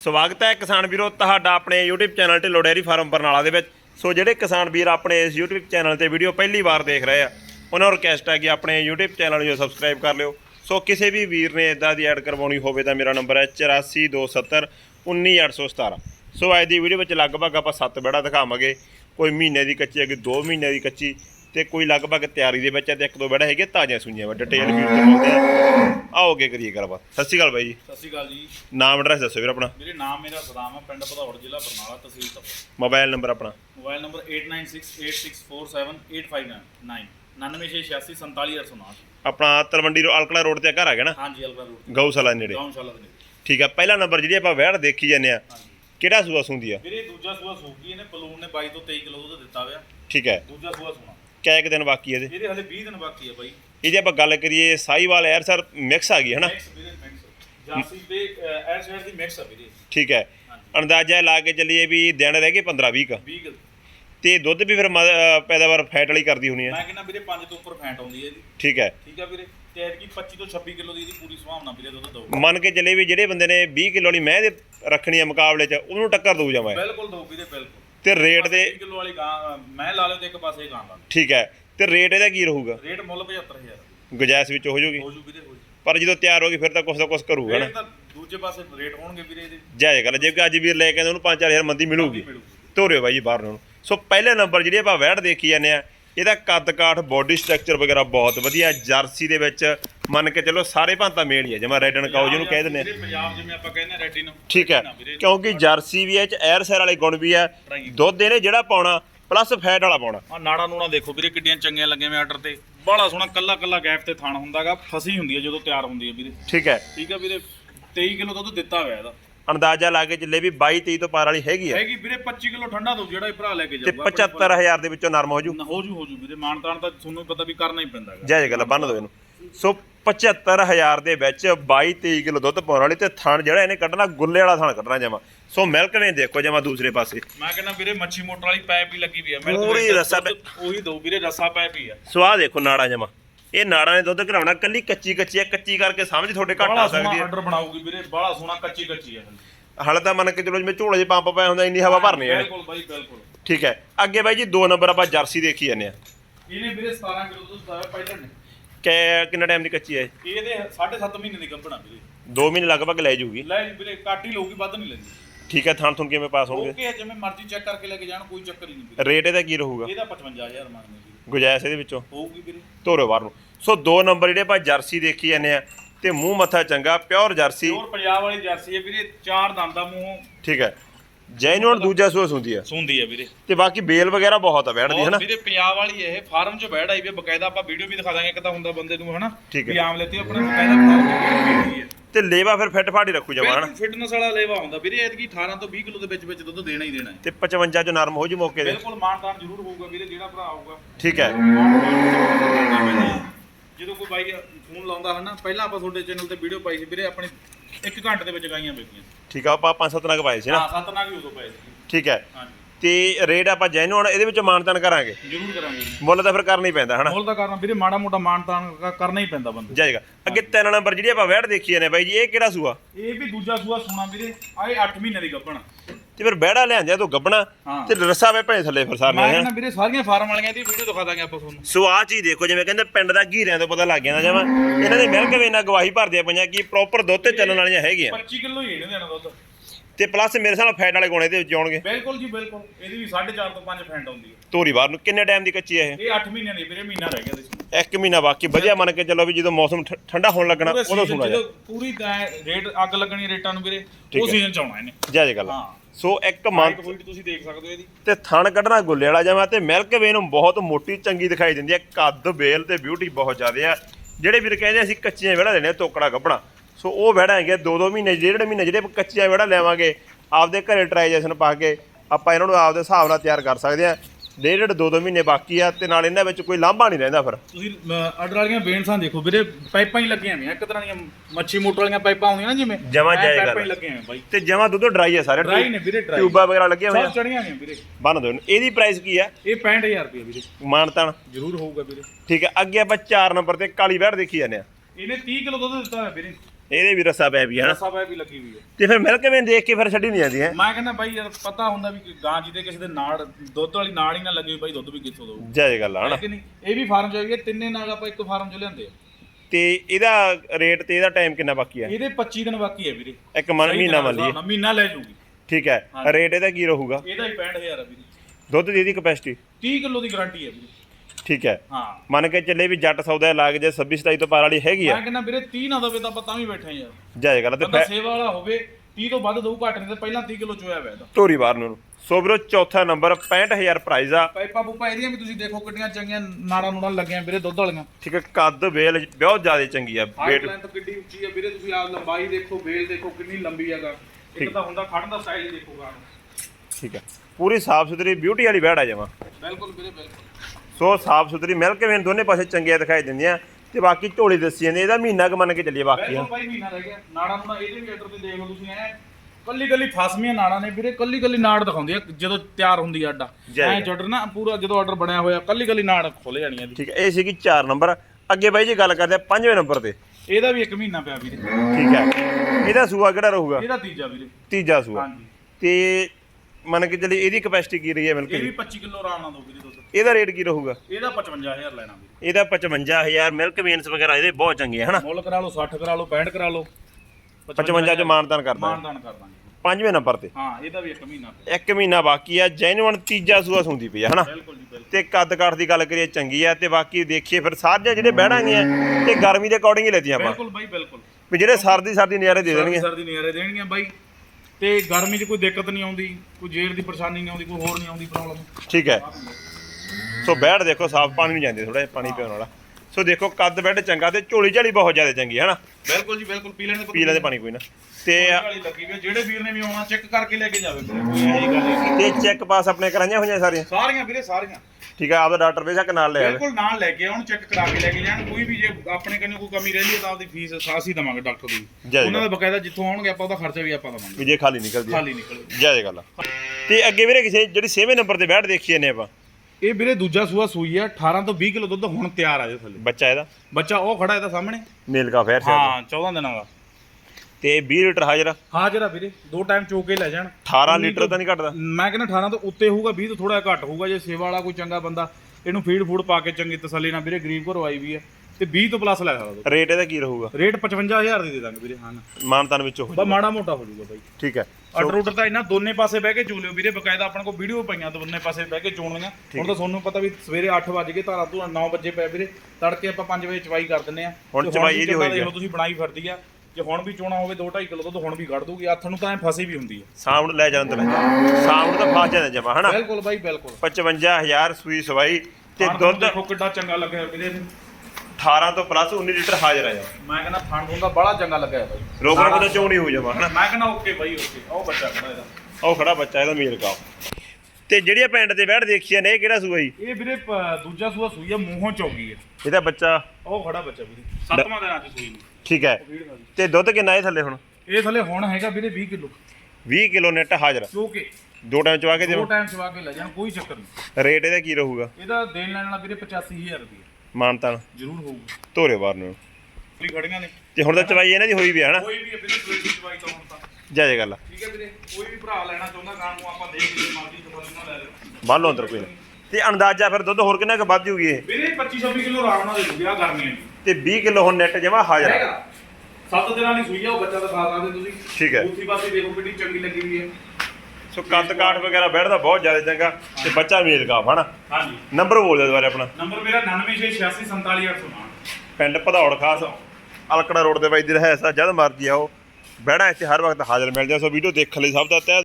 ਸਵਾਗਤ ਹੈ ਕਿਸਾਨ ਵੀਰੋ, ਤੁਹਾਡਾ ਆਪਣੇ YouTube channel Dhillon dairy farm Barnala ਦੇ ਵਿੱਚ। ਸੋ ਜਿਹੜੇ ਕਿਸਾਨ ਵੀਰ ਆਪਣੇ ਇਸ YouTube ਚੈਨਲ ਤੇ ਵੀਡੀਓ ਪਹਿਲੀ ਵਾਰ ਦੇਖ ਰਹੇ ਆ, ਉਹਨਾਂ ਨੂੰ ਰਿਕਵੈਸਟ ਹੈ ਕਿ ਆਪਣੇ YouTube ਚੈਨਲ ਨੂੰ ਸਬਸਕ੍ਰਾਈਬ ਕਰ ਲਿਓ। ਸੋ ਕਿਸੇ ਵੀ ਵੀਰ ਨੇ ਇਦਾਂ ਦੀ ਐਡ ਕਰਵਾਉਣੀ ਹੋਵੇ ਤਾਂ ਮੇਰਾ ਨੰਬਰ ਹੈ 8427 19817 ਸੋ ਅੱਜ ਦੀ ਵੀਡੀਓ ਵਿੱਚ ਲਗਭਗ ਆਪਾਂ ਸੱਤ ਬੇੜਾ ਦਿਖਾਵਾਂਗੇ, ਕੋਈ ਮਹੀਨੇ ਦੀ ਕੱਚੀ ਹੈਗੀ 2 ਮਹੀਨੇ ਦੀ ਕੱਚੀ। ਤੇ ਕੋਈ ਲਗਭਗ ਤਿਆਰੀ ਦੇ ਵਿੱਚ ਹੈ ਤੇ ਇੱਕ ਦੋ ਬੇੜਾ ਹੈਗੇ ਤਾਜ਼ੀਆਂ ਸੁਈਆਂ ਵਾ ਡਿਟੇਲ ਵੀਰ ਤੇ ਬੋਲਦੇ ਆ। ਆਓਗੇ ਕਰੀਏ ਗੱਲਬਾਤ। ਸਤਿ ਸ਼੍ਰੀ ਅਕਾਲ ਬਾਈ ਜੀ। ਸਤਿ ਸ਼੍ਰੀ ਅਕਾਲ ਜੀ। ਨਾਮ ਐਡਰੈਸ ਦੱਸੋ ਵੀਰ ਆਪਣਾ। ਮੇਰੇ ਨਾਮ ਮੇਰਾ ਸਦਾਮ ਆ ਪਿੰਡ ਭਦੌੜ ਜ਼ਿਲ੍ਹਾ ਬਰਨਾਲਾ ਤਹਿਸੀਲ ਤਪਾ। ਮੋਬਾਈਲ ਨੰਬਰ ਆਪਣਾ। ਮੋਬਾਈਲ ਨੰਬਰ 8968647859 9686477859 ਆਪਣਾ ਤਲਵੰਡੀ ਰੋ ਅਲਕੜਾ ਰੋਡ ਤੇ ਘਰ ਆ ਗਿਆ ਨਾ? ਹਾਂਜੀ ਅਲਗਾ ਰੋਡ ਗਊਸ਼ਾਲਾ ਦੇ ਨੇੜੇ। ਗਾਉਂਸ਼ਾਲਾ ਦੇ ਨੇੜੇ। ਠੀਕ ਆ ਪਹਿਲਾ ਨੰਬਰ ਜਿਹੜੀ ਆਪਾਂ ਵਹਿੜ ਦੇਖੀ ਜਾਂਦੇ ਆ ਕਿਹੜਾ ਸੂਆ ਸੁੰਦੀ ਆ? ਵੀਰੇ ਦੂਜਾ ਸੂਆ ਸੂਕੀ ਇਹਨੇ ਬਲੂਨ ਨੇ 22 ਤੋਂ 23 ਕਿਲੋ ਦੁੱਧ ਦਿੱਤਾ ਹੋਇਆ। ਠੀਕ ਹੈ। ਦੂਜਾ ਸੂਆ ਸੋਣਾ। ਕਿਆ ਇੱਕ ਦਿਨ ਬਾਕੀ ਹੈ ਇਹਦੇ? ਇਹਦੇ ਹਲੇ 20 ਦਿਨ ਬਾਕੀ ਆ ਬਾਈ। ਇਹ ਜੇ ਆਪਾਂ ਗੱਲ ਕਰੀਏ ਸਾਈਵਾਲ ਐਰ ਸਰ ਮਿਕਸ ਆ ਗਈ ਹੈ ਨਾ ਮਿਕਸ ਵੀਰੇ ਮਿਕਸ ਜਾਸੀ ਤੇ ਐਰ ਸ਼ਹਿਰ ਦੀ ਮਿਕਸ ਆ ਵੀਰੇ। ਠੀਕ ਹੈ। ਅੰਦਾਜ਼ਾ ਲਾ ਕੇ ਚੱਲੀਏ ਵੀ ਦਿਨ ਰਹਿ ਗਏ 15 20 ਕ। 20 ਕਿਲੋ ਤੇ ਦੁੱਧ ਵੀ ਫਿਰ ਮ- ਪੈਦਾਵਾਰ ਫੈਟ ਵਾਲੀ ਕਰਦੀ ਹੋਣੀ ਹੈ। ਮੈਂ ਕਹਿੰਦਾ ਵੀਰੇ 5 ਤੋਂ ਉੱਪਰ ਫੈਂਟ ਆਉਂਦੀ ਹੈ ਇਹਦੀ। ਠੀਕ ਹੈ। ਠੀਕ ਆ ਵੀਰੇ। ਤੇ ਐਤਕੀ 25 ਤੋਂ 26 ਕਿਲੋ ਦੀ ਇਹਦੀ ਪੂਰੀ ਸੁਭਾਵਨਾ ਵੀਰੇ ਦੁੱਧ ਦਊ ਮੰਨ ਕੇ ਚੱਲੇ ਵੀ ਜਿਹੜੇ ਬੰਦੇ ਨੇ 20 ਕਿਲੋ ਵਾਲੀ ਮੈਂ ਦੇ ਰੱਖਣੀ ਆ ਮੁਕਾਬਲੇ 'ਚ ਉਹਨੂੰ ਟੱਕਰ ਦਊ ਜਾਵਾਂ ਬਿਲਕੁਲ ਦਊ ਵੀਰੇ ਬਿਲਕੁਲ। ਤੇ ਰੇਟ ਦੇ 20 ਕਿਲੋ ਵਾਲੀ ਗਾਂ ਮੈਂ ਲਾ ਲਿਓ ਤੇ ਇੱਕ ਪਾਸੇ ਗਾਂ ਲਾ ਲਓ ਠੀਕ ਹੈ ਤੇ ਰੇਟ ਇਹਦਾ ਕੀ ਰਹੂਗਾ? ਰੇਟ ਮੁੱਲ 75000 ਗੁਜਾਇਸ਼ ਵਿੱਚ ਹੋ ਜਾਊਗੀ ਹੋ ਜੂ ਵੀਰੇ ਹੋ ਜੂ ਪਰ ਜਦੋਂ ਤਿਆਰ ਹੋ ਗਈ ਫਿਰ ਤਾਂ ਕੁਛ ਨਾ ਕੁਛ ਕਰੂਗਾ ਨਾ। ਰੇਟ ਤਾਂ ਦੂਜੇ ਪਾਸੇ ਰੇਟ ਹੋਣਗੇ ਵੀਰੇ ਇਹਦੇ। ਜਾਇਜ਼ ਗੱਲ ਜੇ ਕਿ ਅੱਜ ਵੀਰ ਲੈ ਕੇ ਆਉਂਦੇ ਉਹਨੂੰ 5-4000 ਮੰਦੀ ਮਿਲੂਗੀ। ਮਿਲੂਗੀ। ਤੋਰਿਓ ਬਾਈ ਜੀ ਬਾਹਰ ਨੂੰ। ਸੋ ਪਹਿਲੇ ਨੰਬਰ ਜਿਹੜੀ ਆਪਾਂ ਵੈੜ ਦੇਖੀ ਜਾਂਦੇ ਆ ਇਹਦਾ ਕੱਦ ਕਾਠ ਬੋਡੀ ਸਟਰਕਚਰ ਵਗੈਰਾ ਬਹੁਤ ਵਧੀਆ। ਜਰਸੀ ਦੇ ਵਿੱਚ ਮੰਨ ਕੇ ਚੱਲੋ ਸਾਰੇ ਭਾਂਤਾ ਮੇਲ ਹੀ ਆ ਜਿਵੇਂ ਰੈਡ ਐਂਡ ਕਾਉ ਜਿਹਨੂੰ ਕਹਿ ਦਿੰਦੇ ਆ। ਪੰਜਾਬ ਜਿਵੇਂ ਆਪਾਂ ਕਹਿੰਦੇ ਆ ਰੈਡੀ ਨੂੰ। ਠੀਕ ਹੈ। ਕਿਉਂਕਿ ਜਰਸੀ ਵੀ ਇਹ ਚ ਐਰ ਸੈਰ ਵਾਲੇ ਗੁਣ ਵੀ ਆ। ਦੁੱਧ ਇਹਨੇ ਜਿਹੜਾ ਪਾਉਣਾ ਪਲੱਸ ਫੈਟ ਵਾਲਾ ਪਾਉਣਾ। ਆ ਨਾੜਾ ਨੂਣਾ ਦੇਖੋ ਵੀਰੇ ਕਿੱਡੀਆਂ ਚੰਗੀਆਂ ਲੱਗੀਆਂ ਵੇ ਆਰਡਰ ਤੇ। ਬੜਾ ਸੋਹਣਾ ਕੱਲਾ ਕੱਲਾ ਗੈਪ ਤੇ ਥਾਣ ਹੁੰਦਾਗਾ ਫਸੀ ਹੁੰਦੀ ਹੈ ਜਦੋਂ ਤਿਆਰ ਹੁੰਦੀ ਹੈ ਵੀਰੇ। ਠੀਕ ਹੈ। ਠੀਕ ਹੈ ਵੀਰੇ 23 ਕਿਲੋ ਦੁੱਧ ਦਿੱਤਾ ਹੋਇਆ ਇਹਦਾ। ਅੰਦਾਜ਼ਾ ਲਾ ਕੇ ਚੱਲੇ ਵੀ 22 23 ਤੋਂ ਪਾਰ ਵਾਲੀ ਹੈਗੀ ਆ। ਹੈਗੀ ਵੀਰੇ 25 ਕਿਲੋ ਠੰਡਾ ਦੋ ਜਿਹੜਾ ਇਹ ਭਰਾ ਲੈ ਕੇ ਤੇ ਜਾਊਗਾ। 75000 ਦੇ ਵਿੱਚੋਂ ਨਰਮ ਹੋ ਜੂ। ਹੋ ਜੂ ਹੋ ਜੂ ਵੀਰੇ ਮਾਨ ਤਾਨ ਤਾਂ ਤੁਹਾਨੂੰ ਵੀ ਪਤਾ ਵੀ ਕਰਨਾ ਹੀ ਪੈਂਦਾ ਹੈਗਾ। ਜਾਇਜ਼ ਗੱਲ ਬੰਨ ਦੋ ਇਹਨੂੰ। ਸੋ 75000 ਦੇ ਵਿੱਚ 22 23 ਕਿਲੋ ਦੁੱਧ ਪਾਉਣ ਵਾਲੀ ਤੇ ਥਣ ਜਿਹੜਾ ਇਹਨੇ ਕੱਢਣਾ ਗੁੱਲੇ ਵਾਲਾ ਥਣ ਕੱਢਣਾ ਜਮਾ। ਸੋ ਮਿਲਕ ਵੇ ਦੇਖੋ ਜਮਾ ਦੂਸਰੇ ਪਾਸੇ। ਮੈਂ ਕਹਿੰਦਾ ਵੀਰੇ ਮੱਛੀ ਮੋਟਰ ਵਾਲੀ ਪਾਈਪ ਹੀ ਲੱਗੀ ਵੀ ਆ। ਪੂਰੀ ਰੱਸਾ ਪੈ- ਉਹੀ ਦੋ ਵੀਰੇ ਰੱਸਾ ਪਾਈਪ ਹੀ ਆ। ਸੋ ਆਹ ਦੇਖੋ ਨਾੜਾ ਜਮਾ। ਇਹ ਨਾੜਾਂ ਨੇ ਦੁੱਧ ਘਰਾਉਣਾ ਕੱਲੀ ਕੱਚੀ ਕੱਚੀ ਆ ਕੱਚੀ ਕਰਕੇ ਸਮਝ ਤੁਹਾਡੇ ਘੱਟ ਆ ਬੜਾ ਸਕਦੀ ਸੋਹਣਾ ਹੈ ਆਰਡਰ ਬਣਾਉਗੀ ਵੀਰੇ ਬੜਾ ਸੋਹਣਾ ਕੱਚੀ ਕੱਚੀ ਆ ਹਲ ਤਾਂ ਮੰਨ ਕੇ ਚਲੋ ਜਿਵੇਂ ਝੋਲੇ 'ਚ ਪੰਪ ਪਿਆ ਹੁੰਦਾ ਇੰਨੀ ਹਵਾ ਭਰਨੀ ਹੈ। ਬਿਲਕੁਲ ਬਾਈ ਬਿਲਕੁਲ। ਠੀਕ ਹੈ ਅੱਗੇ ਬਾਈ ਜੀ ਦੋ ਨੰਬਰ ਆਪਾਂ ਜਰਸੀ ਦੇਖੀ ਜਾਂਦੇ ਆ। ਇਹਨੇ ਵੀਰੇ 17 ਕਿਲੋ ਦੁੱਧ ਦਿੱਤਾ ਪਹਿਲਾਂ ਨੇ। ਕਿ ਕਿੰਨਾ ਟਾਈਮ ਦੀ ਕੱਚੀ ਹੈ ਇਹ? ਇਹਦੇ 7.5 ਮਹੀਨੇ ਦੀ ਗੱਭਣਾ ਵੀਰੇ। ਦੋ ਮਹੀਨੇ ਲਗਭਗ ਲੈ ਜੂਗੀ ਲੈ ਜੀ ਵੀਰੇ ਕੱਟ ਹੀ ਲਊਗੀ ਵੱਧ ਨਹੀਂ ਲੈਂਦੀ। ਠੀਕ ਹੈ ਥਣ ਥੁਣ ਕਿਵੇਂ ਪਾਸ ਹੋਣਗੇ? ਓਕੇ ਜਿਵੇਂ ਮਰਜ਼ੀ ਚੈੱਕ ਕਰਕੇ ਲੈ ਕੇ ਜਾਣ ਕੋਈ ਚੱਕਰ ਹੀ ਨਹੀਂ ਵੀਰੇ। ਰੇਟ ਇਹਦਾ ਕੀ ਰਹੂਗਾ? ਇਹਦਾ 55000 ਮੰਗਦੇ ਗੁਜਾਇਸ਼ ਇਹਦੇ ਵਿੱਚੋਂ। ਹੋਊਗੀ ਵੀਰੇ। ਧੋਰੋ ਬਾਹਰ ਨੂੰ। ਸੋ ਦੋ ਨੰਬਰ ਜਿਹੜੇ ਆਪਾਂ ਜਰਸੀ ਦੇਖੀ ਜਾਂਦੇ ਆ ਤੇ ਮੂੰਹ ਮੱਥਾ ਚੰਗਾ ਪਿਓਰ ਜਰਸੀ। ਹੋਰ ਪੰਜਾਬ ਵਾਲੀ ਜਰਸੀ ਹੈ ਵੀਰੇ ਚਾਰ ਦੰਦ ਦਾ ਮੂੰਹ। ਠੀਕ ਹੈ। ਜੈਨੂਨ ਦੂਜਾ ਸੂਸ ਹੁੰਦੀ ਆ। ਸੁੰਦੀ ਹੈ ਵੀਰੇ। ਤੇ ਬਾਕੀ ਬੇਲ ਵਗੈਰਾ ਬਹੁਤ ਆ ਬੈਠਦੀ ਹੈ ਬਹੁਤ ਨਾ ਵੀਰੇ ਪੰਜਾਬ ਵਾਲੀ ਇਹ ਫਾਰਮ 'ਚ ਬੈਠ ਆਈ ਵੀ ਬਕਾਇਦਾ ਆਪਾਂ ਵੀਡੀਓ ਵੀ ਦਿਖਾ ਦਾਂਗੇ ਇੱਕ ਤਾਂ ਹੁੰਦਾ ਬੰਦੇ ਨੂੰ ਹਨਾ। ਵੀ ਆਮ ਲੈਤੀ ਆਪਣਾ ਬਕਾਇਦਾ ਫਾਰਮ 'ਚ ਬੈਠੀ ਹੈ ਤੇ ਲੇਵਾ ਫਿਰ ਫਿੱਟ ਫਾੜੀ ਰੱਖੂ ਜਮਾ ਹਨਾ? ਬਿਲਕੁਲ ਫਿਟਨੈਸ ਵਾਲਾ ਲੇਵਾ ਹੁੰਦਾ ਵੀਰੇ ਐਤਕੀ 18 ਤੋਂ 20 ਕਿਲੋ ਦੇ ਵਿੱਚ ਵਿੱਚ ਦੁੱਧ ਦੇਣਾ ਹੀ ਦੇਣਾ ਹੈ। ਤੇ 55 ਚ ਨਰਮ ਹੋ ਜੂ ਮੌਕੇ ਦੇ ਬਿਲਕੁਲ ਮਾਨਦਾਨ ਜ਼ਰੂਰ ਹੋਊਗਾ ਵੀਰੇ ਜਿਹੜਾ ਭਰਾ ਆਊਗਾ। ਠੀਕ ਹੈ। ਜਦੋਂ ਕੋਈ ਬਾਈ ਫੋਨ ਲਾਉਂਦਾ ਹਨਾ ਪਹਿਲਾਂ ਆਪਾਂ ਤੁਹਾਡੇ ਚੈਨਲ ਤੇ ਵੀਡੀਓ ਪਾਈ ਸੀ ਵੀਰੇ ਆਪਣੇ 1 ਘੰਟੇ ਦੇ ਵਿੱਚ ਗਾਈਆਂ ਵੇਚੀਆਂ ਠੀਕ ਆ ਆਪਾਂ ਪੰਜ ਸੱਤ ਨਗ ਪਾਏ ਸੀ ਨਾ। ਹਾਂ ਸੱਤ ਨਾਗ ਵੀ ਉਦੋਂ ਪਏ ਸੀ। ਠੀਕ ਹੈ। ਹਾਂਜੀ। ਤੇ ਰੇਟ ਆਪਾਂ ਜੈਨੂਨ ਇਹਦੇ ਵਿੱਚ ਮਾਨਤਨ ਕਰਾਂਗੇ। ਜ਼ਰੂਰ ਕਰਾਂਗੇ ਜੀ। ਮੁੱਲ ਤਾਂ ਫਿਰ ਕਰਨਾ ਹੀ ਪੈਂਦਾ ਹਨਾ? ਮੁੱਲ ਦਾ ਕਰਨਾ ਵੀਰੇ ਮਾੜਾ ਮੋਟਾ ਮਾਨਤਾਨ ਕ- ਕਰਨਾ ਹੀ ਪੈਂਦਾ ਬੰਦੇ। ਜਾਏਗਾ। ਅੱਗੇ ਤਿੰਨ ਨੰਬਰ ਜਿਹੜੀ ਆਪਾਂ ਵੈੜ ਦੇਖੀ ਜਾਂਦੇ ਬਾਈ ਜੀ ਇਹ ਕਿਹੜਾ ਸੂਆ? ਇਹ ਵੀ ਦੂਜਾ ਸੂਆ ਸੋਨਾ ਵੀਰੇ। ਆਏ 8 ਮਹੀਨੇ ਦੀ ਗੱਭਣ। ਤੇ ਫਿਰ ਬਹਿੜਾ ਲਿਆਂਦਿਆ ਤੂੰ ਗੱਬਣਾ ਹਾਂ। ਤੇ ਰੱਸਾ ਵੇ ਭੈਂ ਥੱਲੇ ਫਿਰ ਮੈਂ ਸਾਰੀਆਂ ਹੈਂ। ਕਹਿੰਦਾ ਵੀਰੇ ਸਾਰੀਆਂ ਫਾਰਮ ਵਾਲੀਆਂ ਦੀ ਵੀਡੀਓ ਦਿਖਾ ਦਾਂਗੇ ਆਪਾਂ ਤੁਹਾਨੂੰ। ਸੋ ਆਹ ਚੀਜ਼ ਦੇਖੋ ਜਿਵੇਂ ਕਹਿੰਦੇ ਪਿੰਡ ਦਾ ਘੀਰਿਆਂ ਤੋਂ ਪਤਾ ਲੱਗ ਜਾਂਦਾ ਜਮਾ। ਇਹਨਾਂ ਦੇ ਮਿਲਕ ਵੇ ਨਾਲ ਗਵਾਹੀ ਭਰਦੇ ਪਈਆਂ ਕਿ ਪ੍ਰੋਪਰ ਦੁੱਧ ਤੇ ਚੱਲਣ ਵਾਲੀਆਂ ਹੈਗੀਆਂ। 25 ਕਿਲੋ ਹੀ ਇਹਨੇ ਦੇਣਾ ਦੁੱਧ। ਤੇ ਪਲੱਸ ਮੇਰੇ ਹਿਸਾਬ ਨਾਲ ਫੈਟ ਵਾਲੇ ਗੁਣੇ ਦੇ ਵਿੱਚ ਆਉਣਗੇ ਬਿਲਕੁਲ ਜੀ ਬਿਲਕੁਲ। ਇਹਦੀ ਵੀ 4.5 ਤੋਂ 5 ਫੈਂਟ ਆਉਂਦੀ ਹੈ। ਤੋਰੀ ਬਾਹਰ ਨੂੰ ਕਿੰਨੇ ਟਾਈਮ ਦੀ ਕੱਚੀ ਹੈ ਇਹ? ਇਹ 8 ਮਹੀਨਿਆਂ ਦੀ ਵੀਰੇ ਮਹੀਨਾ ਰਹਿ ਗਿਆ ਇਹਦੇ ਇੱਕ ਮਹੀਨਾ ਬਾਕੀ ਵਧੀਆ ਮੰਨ ਕੇ ਚੱਲੋ ਵੀ ਜਦੋਂ ਮੌਸਮ ਠ- ਠੰਡਾ ਹੋਣ ਲੱਗਣਾ ਉਦੋਂ ਸੁਣਾ ਜਦੋਂ ਪੂਰੀ ਤਾਂ ਰੇਟ ਅੱਗ ਲੱਗਣੀ ਰੇਟਾਂ ਨੂੰ ਵੀਰੇ ਠੀਕ ਉਹ ਹੈ। ਸੀਜ਼ਨ ਚ ਆਉਣਾ ਇਹਨੇ। ਜਾ ਜੇ ਗੱਲ ਹਾਂ। ਸੋ ਇੱਕ ਮੰਥ ਤੁਸੀਂ ਦੇਖ ਸਕਦੇ ਹੋ ਇਹਦੀ। ਤੇ ਥਣ ਕੱਢਣਾ ਗੁੱਲੇ ਵਾਲਾ ਜਮਾ ਤੇ ਮਿਲਕ ਵੇ ਨੂੰ ਬਹੁਤ ਮੋਟੀ ਚੰਗੀ ਦਿਖਾਈ ਦਿੰਦੀ ਹੈ। ਕੱਦ ਬੇਲ ਤੇ ਬਿਊਟੀ ਬਹੁਤ ਜ਼ਿਆਦਾ ਆ। ਜਿਹੜੇ ਵੀਰ ਕਹਿੰਦੇ ਅਸੀਂ ਕੱਚੀਆਂ ਵਿਹੜਾ ਲੈਣੇ ਤੋਕੜਾ ਗੱਭਣਾ। ਸੋ ਉਹ ਵਿਹੜਾ ਹੈਗੇ ਦੋ ਦੋ ਮਹੀਨੇ ਡੇਢ ਮਹੀਨੇ ਜਿਹੜੇ ਕੱਚੀਆਂ ਵਿਹੜਾ ਲੈਵਾਂਗੇ ਆਪਦੇ ਘਰੇ ਟਰਾਈਜੇਸ਼ਨ ਪਾ ਕੇ ਆਪਾਂ ਇਹਨਾਂ ਨੂੰ ਆਪਦੇ ਹਿਸਾਬ ਨਾਲ ਤਿਆਰ ਕਰ ਸਕਦੇ ਆ ਡੇਢ ਦੋ ਦੋ ਮਹੀਨੇ ਬਾਕੀ ਆ ਤੇ ਨਾਲ ਇਹਨਾਂ ਵਿੱਚ ਕੋਈ ਲਾਂਭਾ ਨਹੀਂ ਰਹਿੰਦਾ ਫਿਰ। ਤੁਸੀਂ ਆਰਡਰ ਵਾਲੀਆਂ ਬੇਨਸਾਂ ਦੇਖੋ ਵੀਰੇ ਪਾਈਪਾਂ ਹੀ ਲੱਗੀਆਂ ਹੋਈਆਂ ਇੱਕ ਤਰ੍ਹਾਂ ਦੀਆਂ ਮੱਛੀ ਮੋਟਰ ਵਾਲੀਆਂ ਪਾਈਪਾਂ ਹੁੰਦੀਆਂ ਨਾ ਜਿਵੇਂ ਜਮਾਂ ਜਾਇਜ਼ ਪਾਈਪਾਂ। ਹੀ ਲੱਗੀਆਂ ਹੋਈਆਂ ਬਾਈ। ਤੇ ਜਮਾ ਦੁੱਧ ਡਰਾਈ ਆ ਸਾਰੇ ਡਰਾਈ ਨੇ ਵੀਰੇ ਡਰਾਈ ਟਿਊਬਾਂ ਵਗੈਰਾ ਲੱਗੀਆਂ ਹੋਈਆਂ। ਸਭ ਚੜੀਆਂ ਹੋਈਆਂ ਵੀਰੇ। ਬੰਨ ਦੋ ਇਹਨੂੰ ਇਹਦੀ ਪ੍ਰਾਈਸ ਕੀ ਆ? ਇਹ 65000 ਰੁਪਏ ਵੀਰੇ। ਮਾਨਤਾਨ ਜ਼ਰੂਰ ਹੋਊਗਾ ਵੀਰੇ। ਠੀਕ ਹੈ ਅੱਗੇ ਆਪਾਂ 4 ਨੰਬਰ ਤੇ ਕਾਲੀ ਵੈੜ ਦੇਖੀ ਜਾਂਦੇ ਆ ਇਹਨੇ 30 ਕਿਲੋ ਦੁੱਧ ਦਿੱਤਾ ਹੋਇਆ ਵੀਰੇ। ਇਹਦੇ ਵੀ ਰਸਾ ਪੈ ਵੀ ਹੈ ਨਾ। ਸਭ ਐ ਵੀ ਲੱਗੀ ਹੋਈ ਹੈ। ਤੇ ਫਿਰ ਮਿਲਕ ਵੇਨ ਦੇਖ ਕੇ ਫਿਰ ਛੱਡੀ ਨਹੀਂ ਜਾਂਦੀ ਹੈ? ਮੈਂ ਕਹਿੰਦਾ ਬਾਈ ਯਾਰ ਪਤਾ ਹੁੰਦਾ ਵੀ ਗਾਂ ਜਿਹਦੇ ਕਿਸੇ ਦੇ ਨਾੜ ਦੁੱਧ ਵਾਲੀ ਨਾੜ ਹੀ ਨਾ ਲੱਗੀ ਬਾਈ ਦੁੱਧ ਵੀ ਕਿੱਥੋਂ ਦਊ। ਜਾਇਜ਼ ਗੱਲ ਹੈ ਕਿ ਨਹੀਂ? ਇਹ ਵੀ ਫਾਰਮ ਚ ਆਈ ਹੈ ਤਿੰਨੇ ਨਾਗ ਆਪਾਂ ਇੱਕ ਫਾਰਮ ਚ ਲਿਆਂਦੇ ਆ। ਤੇ ਇਹਦਾ ਰੇਟ ਤੇ ਇਹਦਾ ਟਾਈਮ ਕਿੰਨਾ ਬਾਕੀ ਹੈ ਇਹਦੇ 25 ਦਿਨ ਬਾਕੀ ਹੈ ਵੀਰੇ। ਇੱਕ ਮਹੀਨਾ ਮੰਨ ਲਈਏ। ਨਾਲ ਮਹੀਨਾ ਲੈ ਜੂਗੀ। ਠੀਕ ਹੈ। ਰੇਟ ਇਹਦਾ ਕੀ ਰਹੂਗਾ? ਇਹਦਾ ਹੀ 65000 ਆ ਵੀਰੇ। ਦੁੱਧ ਦੀ ਇਹਦੀ ਕਪੈਸਿਟੀ 30 ਕਿਲੋ ਦੀ ਗਾਰੰਟੀ ਹੈ ਵੀਰੇ। ਠੀਕ ਹੈ। ਹਾਂ। ਮੰਨ ਕੇ ਚੱਲੇ ਵੀ ਜੱਟ ਸੌਦਾ ਲੱਗ ਜੇ 26 27 ਤੋਂ ਪਾਰ ਵਾਲੀ ਹੈਗੀ ਮੈਂ ਆ ਕਹਿੰਦਾ ਵੀਰੇ 30 ਨਾ ਦਵੇ ਤਾਂ ਆਪਾਂ ਤਾਂ ਵੀ ਬੈਠੇ ਯਾਰ। ਜਾਇਜ਼ ਗੱਲ ਆ ਤੇ ਬੰਦਾ ਫੈ- ਸੇਵਾ ਵਾਲਾ ਹੋਵੇ 30 ਤੋਂ ਵੱਧ ਦਊ ਘੱਟ ਨਹੀਂ ਤੇ ਪਹਿਲਾਂ 30 ਕਿਲੋ ਚੋਇਆ ਹੋਇਆ ਇਹਦਾ ਧੋਰੀ ਬਾਰ ਨੂੰ। ਸੋ ਵੀਰੋ ਚੌਥਾ ਨੰਬਰ 65000 ਪ੍ਰਾਈਜ਼ ਆ। ਪਾਈਪਾਂ ਪੂਪਾਂ ਇਹਦੀਆਂ ਵੀ ਤੁਸੀਂ ਦੇਖੋ ਕਿੰਨੀਆਂ ਚੰਗੀਆਂ ਨਾੜਾਂ ਨੂੜਾਂ ਲੱਗੀਆਂ ਵੀਰੇ ਦੁੱਧ ਵਾਲੀਆਂ। ਠੀਕ ਹੈ ਕੱਦ ਵੇਲ ਬਹੁਤ ਜ਼ਿਆਦਾ ਚੰਗੀ ਆ ਹਾਈਟ ਵੇਟ ਲੈਂਥ ਕਿੰਨੀ ਉੱਚੀ ਹੈ ਵੀਰੇ ਤੁਸੀਂ ਆ ਲੰਬਾਈ ਦੇਖੋ ਵੇਲ ਦੇਖੋ ਕਿੰਨੀ ਲੰਬੀ ਹੈਗਾ। ਇੱਕ ਤਾਂ ਹੁੰਦਾ ਖੜਨ ਦਾ ਸਟਾਈਲ ਦੇਖੋਗਾ ਠੀਕ ਹੈ। ਪੂਰੀ ਸਾਫ਼ ਸੁਥਰੀ ਬਿਊਟੀ ਵਾਲੀ ਬੈੜ ਆ ਜਾਵਾਂ ਬਿਲਕੁਲ ਵੀਰੇ ਬਿਲਕੁਲ। ਸੋ ਸਾਫ਼ ਸੁਥਰੀ ਮਿਲਕ ਵੇਨ ਦੋਨੇ ਪਾਸੇ ਚੰਗੀਆਂ ਦਿਖਾਈ ਦਿੰਦੀਆਂ ਤੇ ਬਾਕੀ ਝੋਲੀ ਦੱਸੀ ਜਾਂਦੀ ਇਹਦਾ ਮਹੀਨਾ ਕੁ ਮੰਨ ਕੇ ਚੱਲੀਏ ਬਾਕੀ ਆ। ਬਿਲਕੁਲ ਭਾਈ ਮਹੀਨਾ ਰਹਿ ਗਿਆ। ਨਾੜਾਂ ਨੂੰ ਇਹਦੇ ਵੀ ਆਰਡਰ ਤੇ ਦੇਖ ਲਓ ਤੁਸੀਂ ਐ ਕੱਲੀ ਕੱਲੀ ਫਸਮੀਆਂ ਨਾੜਾਂ ਨੇ ਵੀਰੇ ਕੱਲੀ ਕੱਲੀ ਨਾੜ ਦਿਖਾਉਂਦੀ ਆ ਜਦੋਂ ਤਿਆਰ ਹੁੰਦੀ ਆ ਅੱਡਾ। ਜੈ ਐ ਜੱਡਰ ਨਾ ਪੂਰਾ ਜਦੋਂ ਆਰਡਰ ਬਣਿਆ ਹੋਇਆ ਕੱਲੀ ਕੱਲੀ ਨਾੜ ਖੋਲੇ ਜਾਣੀ ਆ ਠੀਕ ਹੈ ਇਹ ਸੀਗੀ 4 ਨੰਬਰ। ਅੱਗੇ ਬਾਈ ਜੀ ਗੱਲ ਕਰਦੇ ਆ ਪੰਜਵੇਂ ਨੰਬਰ ਤੇ। ਇਹਦਾ ਵੀ 1 ਮਹੀਨਾ ਪਿਆ ਵੀਰੇ। ਠੀਕ ਹੈ। ਇਹਦਾ ਸੂਆ ਕਿਹੜਾ ਰਹੂਗਾ? ਇਹਦਾ ਤੀਜਾ ਵੀਰੇ। ਤੀਜਾ ਸੂਆ। ਹਾਂਜੀ। ਤੇ ਮੰਨ ਕੇ ਚੱਲੀ ਇਹਦੀ ਕਪੈਸਿਟੀ ਕੀ ਰਹੀ ਹੈ ਮਿਲਕ ਇਹ ਵੀ ਦੀ 25 ਕਿਲੋ ਆਰਾਮ ਨਾਲ ਦੋ ਵੀਰੇ ਇਹਦਾ ਰੇਟ ਕੀ ਰਹੂਗਾ? ਇਹਦਾ 55000 ਲੈਣਾ ਵੀਰੇ। ਇਹਦਾ 55000 ਮਿਲਕ ਵੇਨਸ ਵਗੈਰਾ ਇਹਦੇ ਬਹੁਤ ਚੰਗੇ ਹਨਾ? ਮੁੱਲ ਕਰਾ ਲਓ 60 ਕਰਾ ਲਓ 65 ਕਰਾ ਲਓ। 55 ਚ ਮਾਨਦਾਨ ਕਰਦਾ ਮਾਨਦਾਨ ਕਰ ਦਾਂਗੇ। ਪੰਜਵੇਂ ਨੰਬਰ ਤੇ। ਹਾਂ ਇਹਦਾ ਵੀ 1 ਮਹੀਨਾ ਪਿਆ ਇੱਕ ਮਹੀਨਾ ਬਾਕੀ ਆ ਜੈਨੂਅਨ ਤੀਜਾ ਸੂਆ ਸੁੰਦੀ ਪਈ ਆ ਹਨਾ? ਬਿਲਕੁਲ ਜੀ ਬਿਲਕੁਲ। ਤੇ ਕੱਦ ਕਾਠ ਦੀ ਗੱਲ ਕਰੀਏ ਚੰਗੀ ਆ ਤੇ ਬਾਕੀ ਦੇਖੀਏ ਫਿਰ ਸਾਰੀਆਂ ਜਿਹੜੇ ਬਹਿਣਾਂਗੀਆਂ ਤੇ ਗਰਮੀ ਦੇ ਅਕੋਰਡਿੰਗ ਹੀ ਲੈਤੀਆਂ ਆਪਾਂ। ਬਿਲਕੁਲ ਬਾਈ ਬਿਲਕੁਲ। ਵੀ ਜਿਹੜੇ ਸਰਦੀ ਸਰਦੀ ਨਜ਼ਾਰੇ ਦੇ ਦੇਣਗੇ। ਸਰਦੀ ਨਜ਼ਾਰੇ ਦੇਣਗੀਆਂ ਬਾਈ। ਤੇ ਗਰਮੀ 'ਚ ਕੋਈ ਦਿੱਕਤ ਨਹੀਂ ਆਉਂਦੀ ਕੋਈ ਜੇੜ ਦੀ ਪਰੇਸ਼ਾਨੀ ਨਹੀਂ ਆਉਂਦੀ ਕੋਈ ਹੋਰ ਨਹੀਂ ਆਉਂਦੀ ਪ੍ਰੋਬਲਮ ਠੀਕ ਹੈ। ਸੋ ਬੈਠ ਦੇਖੋ ਸਾਫ਼ ਪਾਣੀ ਵੀ ਜਾਂਦੇ ਥੋੜਾ ਜਿਹਾ ਪਾਣੀ ਪੀਣ ਵਾਲਾ। ਸੋ ਦੇਖੋ ਕੱਦ ਬੈੱਡ ਚੰਗਾ ਤੇ ਝੋਲੀ ਝਾਲੀ ਬਹੁਤ ਜ਼ਿਆਦਾ ਚੰਗੀ ਹੈ ਹਨਾ? ਬਿਲਕੁਲ ਜੀ ਬਿਲਕੁਲ ਪੀ ਲੈਣ ਦੇ ਪੀ ਲੈਂਦੇ ਪਾਣੀ ਕੋਈ ਨਾ। ਤੇ ਵਾਲੀ ਲੱਗੀ ਹੋਈ ਆ, ਜਿਹੜੇ ਵੀਰ ਨੇ ਵੀ ਆਉਣਾ ਚੈੱਕ ਕਰਕੇ ਲੈ ਕੇ ਜਾਵੇ ਵੀਰੇ, ਕੋਈ ਜਿਹੀ ਗੱਲ ਨਹੀਂ। ਤੇ ਚੈੱਕ ਪਾਸ ਆਪਣੇ ਕਰਾਈਆਂ ਹੋਈਆਂ ਸਾਰੀਆਂ? ਸਾਰੀਆਂ ਵੀਰੇ ਸਾਰੀਆਂ। ਠੀਕ ਹੈ ਆਪਦਾ ਡਾਕਟਰ ਬੇਸ਼ੱਕ ਨਾਲ ਲੈ ਆਵੇ। ਬਿਲਕੁਲ ਨਾਲ ਲੈ ਕੇ ਆਉਣ ਚੈੱਕ ਕਰਾ ਕੇ ਲੈ ਕੇ ਜਾਣ। ਕੋਈ ਵੀ ਜੇ ਆਪਣੇ ਕੰਨੇ ਕੋਈ ਕਮੀ ਰਹਿੰਦੀ ਹੈ ਤਾਂ ਆਪਦੀ ਫੀਸ ਸਾਸੀ ਦਵਾਂਗੇ ਡਾਕਟਰ ਦੀ। ਜੈ ਉਹਨਾਂ ਦਾ ਬਕਾਇਦਾ ਜਿੱਥੋਂ ਆਉਣਗੇ ਆਪਾਂ ਉਹਦਾ ਖਰਚਾ ਵੀ ਆਪਾਂ ਦਵਾਂਗੇ। ਵੀ ਜੇ ਖਾਲੀ ਨਿਕਲਦੀ ਖਾਲੀ ਨਿਕਲੇ ਜਾਇਜ਼ ਗੱਲ ਆ। ਤੇ ਅੱਗੇ ਵੀਰੇ ਕਿਸੇ ਜਿਹੜੀ 6ਵੇਂ ਨੰਬਰ ਤੇ ਬੈਠ ਦੇਖੀਏ ਨੇ ਆਪਾਂ। ਇਹ ਵੀਰੇ ਦੂਜਾ ਸੂਆ ਸੂਈ ਆ 18 ਤੋਂ 20 ਕਿਲੋ ਦੁੱਧ ਹੁਣ ਤਿਆਰ ਆ ਜੇ ਥੱਲੇ। ਬੱਚਾ ਇਹਦਾ? ਬੱਚਾ ਉਹ ਖੜਾ ਇਹਦਾ ਸਾਹਮਣੇ। ਮੇਲ ਕਾ ਫੇਰ ਹਾਂ 14 ਦਿਨਾਂ ਦਾ। ਤੇ 20 ਲੀਟਰ ਹਾਜ਼ਰ ਹਾਜ਼ਰ ਆ ਵੀਰੇ ਦੋ ਟਾਈਮ ਚੋ ਕੇ ਲੈ ਜਾਣ। 18 ਲੀਟਰ ਤਾਂ ਨਹੀਂ ਘਟਦਾ। ਮੈਂ ਕਹਿੰਦਾ 18 ਤੋਂ ਉੱਤੇ ਹੋਊਗਾ 20 ਤੋਂ ਥੋੜਾ ਘੱਟ ਹੋਊਗਾ ਜੇ ਸੇਵਾ ਵਾਲਾ ਕੋਈ ਚੰਗਾ ਬੰਦਾ ਇਹਨੂੰ ਫੀਡ ਫੂਡ ਪਾ ਕੇ ਚੰਗੀ ਤਸੱਲੀ ਨਾਲ ਵੀਰੇ ਗਰੀਬ ਘਰੋਂ ਆਈ ਵੀ ਹੈ ਤੇ 20 ਤੋਂ ਪਲੱਸ ਲੈ ਸਕਦਾ। ਰੇਟ ਇਹਦਾ ਕੀ ਰਹੂਗਾ? ਰੇਟ 55000 ਦੀ ਦੇ ਦਾਂਗੇ ਵੀਰੇ ਹਾਂ। ਮਾਨਤਾਨ ਵਿੱਚੋਂ ਹੋ ਜਾਊਗਾ। ਮਾੜਾ ਮੋਟਾ ਹੋ ਜਾਊਗਾ ਬਾਈ। ਠੀਕ ਹੈ। ਆਰਡਰ ਉਡਰ ਤਾਂ ਇਹਨਾਂ ਦੋਨੇ ਪਾਸੇ ਬਹਿ ਕੇ ਚੋ ਲਿਓ ਵੀਰੇ ਬਕਾਇਦਾ ਆਪਣੇ ਕੋਲ ਵੀਡੀਓ ਪਈਆਂ ਦੋਨੇ ਪਾਸੇ ਬਹਿ ਕੇ ਚੋਣੀਆਂ ਹੁਣ ਤਾਂ ਤੁਹਾਨੂੰ ਪਤਾ ਵੀ ਸਵੇਰੇ 8 ਵਜੇ ਗਏ ਧਾਰਾ ਤੋਂ 9 ਵਜੇ ਪਏ ਵੀਰੇ। ਤੜਕੇ ਆਪਾਂ 5 ਵਜੇ ਚਵਾਈ ਕਰ ਦਿੰਨੇ ਆ ਹੁਣ ਤੇ ਚਵਾਈ ਵੀ ਇਹਦੀ ਹੋਈ ਦੇਖ ਆ। ਲਓ ਤੁਸੀਂ ਬਣਾਈ ਫਿਰਦੀ ਆ। ਜੇ ਹੁਣ ਵੀ ਚੋਣਾ ਹੋਵੇ 2.5 ਕਿਲੋ ਦੁੱਧ ਹੁਣ ਵੀ ਕੱਢ ਦੂਗੀ। ਹੱਥ ਨੂੰ ਤਾਂ ਐ ਫਸੀ ਵੀ ਹੁੰਦੀ ਹੈ ਸਾਊਂਡ ਲੈ ਜਾਣ ਤੇ ਲੈ ਸਾਊਂਡ ਤਾਂ ਫਾਸ ਜਾਂਦਾ ਜਮਾ ਹਨਾ? ਬਿਲਕੁਲ ਬਾਈ ਬਿਲਕੁਲ। 55000 ਸੂਈ ਸਵਾਈ ਤੇ ਦੁੱਧ ਦੇਖੋ ਕਿੱਡਾ ਚੰਗਾ ਲੱਗਿਆ ਵੀਰੇ। ਇਹਨੂੰ। 18 ਤੋਂ ਪਲੱਸ 19 ਲੀਟਰ ਹਾਜ਼ਰ ਆ ਜਾ ਮੈਂ ਕਹਿੰਦਾ ਨੂੰ ਦਾ ਬੜਾ ਚੰਗਾ ਲੱਗਿਆ ਬਾਈ। ਰੋਗਣ ਕੋਲ ਚੋਣੀ ਹੋ ਜਾਵਾ ਹਨਾ? ਮੈਂ ਕਹਿੰਦਾ ਓਕੇ ਬਾਈ ਓਕੇ। ਉਹ ਬੱਚਾ ਖੜਾ ਇਹਦਾ। ਉਹ ਖੜਾ ਬੱਚਾ ਇਹਦਾ ਮੇਲ ਕਾ। ਤੇ ਜਿਹੜੀਆਂ ਪਿੰਡ ਤੇ ਬੈਠ ਦੇਖੀਆਂ ਨੇ ਇਹ ਕਿਹੜਾ ਸੂਆ ਜੀ? ਇਹ ਵੀਰੇ ਪ- ਦੂਜਾ ਸੂਆ ਸੂਈ ਆ ਮੂੰਹੋਂ ਚੌਗੀ ਹੈ ਇਹਦਾ ਬੱਚਾ? ਉਹ ਖੜਾ ਬੱਚਾ ਵੀਰੇ। ਸੱਤਵਾਂ ਦਿਨ ਅੱਜ ਸੂਈ ਨੂੰ ਠੀਕ ਹੈ। ਤੇ ਦੁੱਧ ਕਿੰਨਾ ਇਹ ਥੱਲੇ ਹੁਣ? ਇਹ ਥੱਲੇ ਹੁਣ ਹੈਗਾ ਵੀਰੇ 20 ਕਿਲੋ। 20 ਕਿਲੋ ਨੈਟ ਹਾਜ਼ਰ ਜੋ ਕਿ। ਦੋ ਟਾਈਮ ਚਵਾ ਕੇ ਦੋ ਦਿਓ ਟਾਈਮ ਚਵਾ ਕੇ ਲੈ ਜਾਣ ਕੋਈ ਚੱਕਰ ਨਹੀਂ। ਰੇਟ ਇਹਦਾ ਕੀ ਰਹੂਗਾ? ਇਹਦਾ ਦੇਣ ਲੈਣ ਵਾਲਾ ਵੀਰੇ 85000 ਰੁਪਏ ਮਾਨਤਾਨ ਜ਼ਰੂਰ ਹੋਊਗਾ। ਧੋਰੇ ਬਾਰ ਨੂੰ। ਵੀ ਖੜੀਆਂ ਨੇ। ਤੇ ਹੁਣ ਤਾਂ ਚਵਾਈ ਇਹਨਾਂ ਦੀ ਹੋਈ ਵੀ ਹੈ ਹਨਾ? ਕੋਈ ਵੀ ਵੀਰੇ ਕੋਈ ਚਵਾਈ ਤਾਂ ਹੁਣ ਤਾਂ। ਜੈ ਜੈ ਗੱਲ। ਠੀਕ ਹੈ ਵੀਰੇ ਕੋਈ ਵੀ ਭਰਾ ਲੈਣਾ ਚਾਹੁੰਦਾ ਗਾਂ ਨੂੰ ਆਪਾਂ ਦੇਖ ਲਈ ਮਰਜ਼ੀ ਤਸੱਲੀ ਨਾਲ ਲੈ ਲਓ। ਬੰਨ ਲਓ ਅੰਦਰ ਕੋਈ ਨਾ। ਤੇ ਅੰਦਾਜ਼ਾ ਫਿਰ ਦੁੱਧ ਹੋਰ ਕਿੰਨਾ ਕੁ ਵੱਧ ਜੂਗੀ ਇਹ? ਵੀਰੇ 25 26 ਕਿਲੋ ਆਰਾਮ ਨਾਲ ਦੇ ਦੂਗੇ ਆ ਗਰਮੀਆਂ ਦੀ ਤੇ 20 ਕਿਲੋ ਹੁਣ ਨੈਟ ਜਮਾ ਹਾਜ਼ਰ ਹੈਗਾ। ਸੱਤ ਦਿਨਾਂ ਦੀ ਸੂਈ ਆ ਉਹ ਬੱਚਾ ਦਿਖਾ ਸਕਦੇ ਤੁਸੀਂ। ਠੀਕ ਹੈ। ਦੂਸਰੀ ਪਾਸੇ ਦੇਖੋ ਕਿੰਨੀ ਚੰਗੀ ਲੱਗੀ ਹੋਈ ਹੈ। ਸੋ ਕੱਦ ਕਾਠ ਵਗੈਰਾ ਬੈਠਦਾ ਬਹੁਤ ਜ਼ਿਆਦਾ ਚੰਗਾ ਤੇ ਬੱਚਾ ਮੇਲ ਕਾ ਹਨਾ? ਹਾਂਜੀ। ਨੰਬਰ ਬੋਲ ਦਿਓ ਦੁਬਾਰੇ ਆਪਣਾ। ਨੰਬਰ ਮੇਰਾ 9686477809 ਪਿੰਡ ਭਦੌੜ ਖਾਸ ਅਲਕੜਾ ਰੋਡ ਦੇ ਬਾਈ ਦੀ ਰਹਿ ਜਦ ਮਰਜ਼ੀ ਆਓ। ਬਹਿਣਾ ਇੱਥੇ ਹਰ ਵਕਤ ਹਾਜ਼ਰ ਮਿਲ ਜਾ ਸੋ ਵੀਡੀਓ ਦੇਖਣ ਲਈ ਸਭ ਦਾ ਤਹਿ